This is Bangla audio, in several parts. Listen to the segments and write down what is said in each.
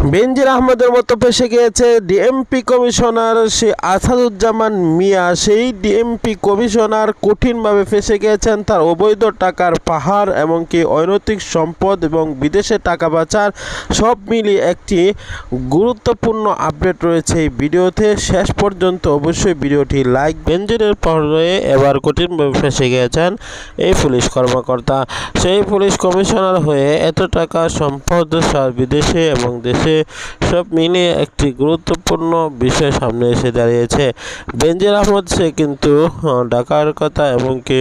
বেনজির আহমেদের মতো ফেসে গিয়েছে ডিএমপি কমিশনার সে আসাদুজ্জামান মিয়া। সেই ডিএমপি কমিশনার কঠিনভাবে ফেসে গিয়েছেন তার অবৈধ টাকার পাহাড় এমনকি অনৈতিক সম্পদ এবং বিদেশে টাকা বাঁচার সব মিলিয়ে একটি গুরুত্বপূর্ণ আপডেট রয়েছে এই ভিডিওতে। শেষ পর্যন্ত অবশ্যই ভিডিওটি লাইক, বেনজিরের পর্যায়ে এবার কঠিনভাবে ফেসে গিয়েছেন এই পুলিশ কর্মকর্তা। সেই পুলিশ কমিশনার হয়ে এত টাকা সম্পদ বিদেশে এবং দেশে সব মিলিয়ে একটি গুরুত্বপূর্ণ বিষয় সামনে এসে দাঁড়িয়েছে। বেঞ্জের আহমদ, সে কিন্তু ডাকার কথা এবং কি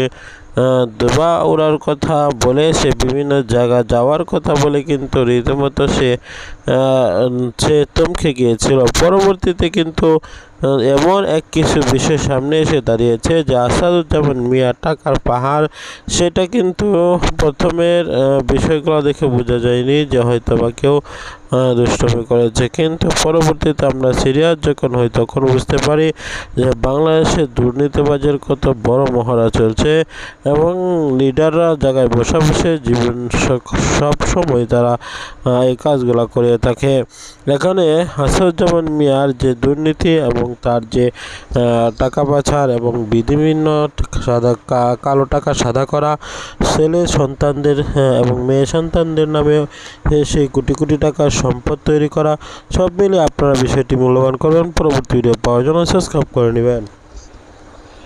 দুবা উড়ার কথা বলে, সে বিভিন্ন জায়গা যাওয়ার কথা বলে কিন্তু রীতিমতো সে সে থমকে গিয়েছিল। পরবর্তীতে কিন্তু এমন এক কিছু বিষয় সামনে এসে দাঁড়িয়েছে যে আসাদুজ্জামান মিয়া টাকার পাহাড়, সেটা কিন্তু প্রথমের বিষয়গুলো দেখে বোঝা যায়নি যে হয়তো বা কেউ দুষ্টমি করেছে। কিন্তু পরবর্তীতে আমরা সিরিয়াস যখন হই তখন বুঝতে পারি যে বাংলাদেশে দুর্নীতিবাজের কত বড় মহড়া চলছে এবং লিডাররা জায়গায় বসে বসে জীবন সব সময় তারা এই কাজগুলো করে থাকে। এখানে হাসানুজ্জামান মিয়ার যে দুর্নীতি এবং তার যে টাকা পাচার এবং বিভিন্ন সাদা কালো টাকা সাদা করা ছেলে সন্তানদের এবং মেয়ে সন্তানদের নামে সেই কোটি কোটি টাকার সম্পদ তৈরি করা, সব মিলে আপনারা বিষয়টি মূল্যবান করবেন। পরবর্তী ভিডিও পাওয়ার জন্য সাবস্ক্রাইব করে নেবেন।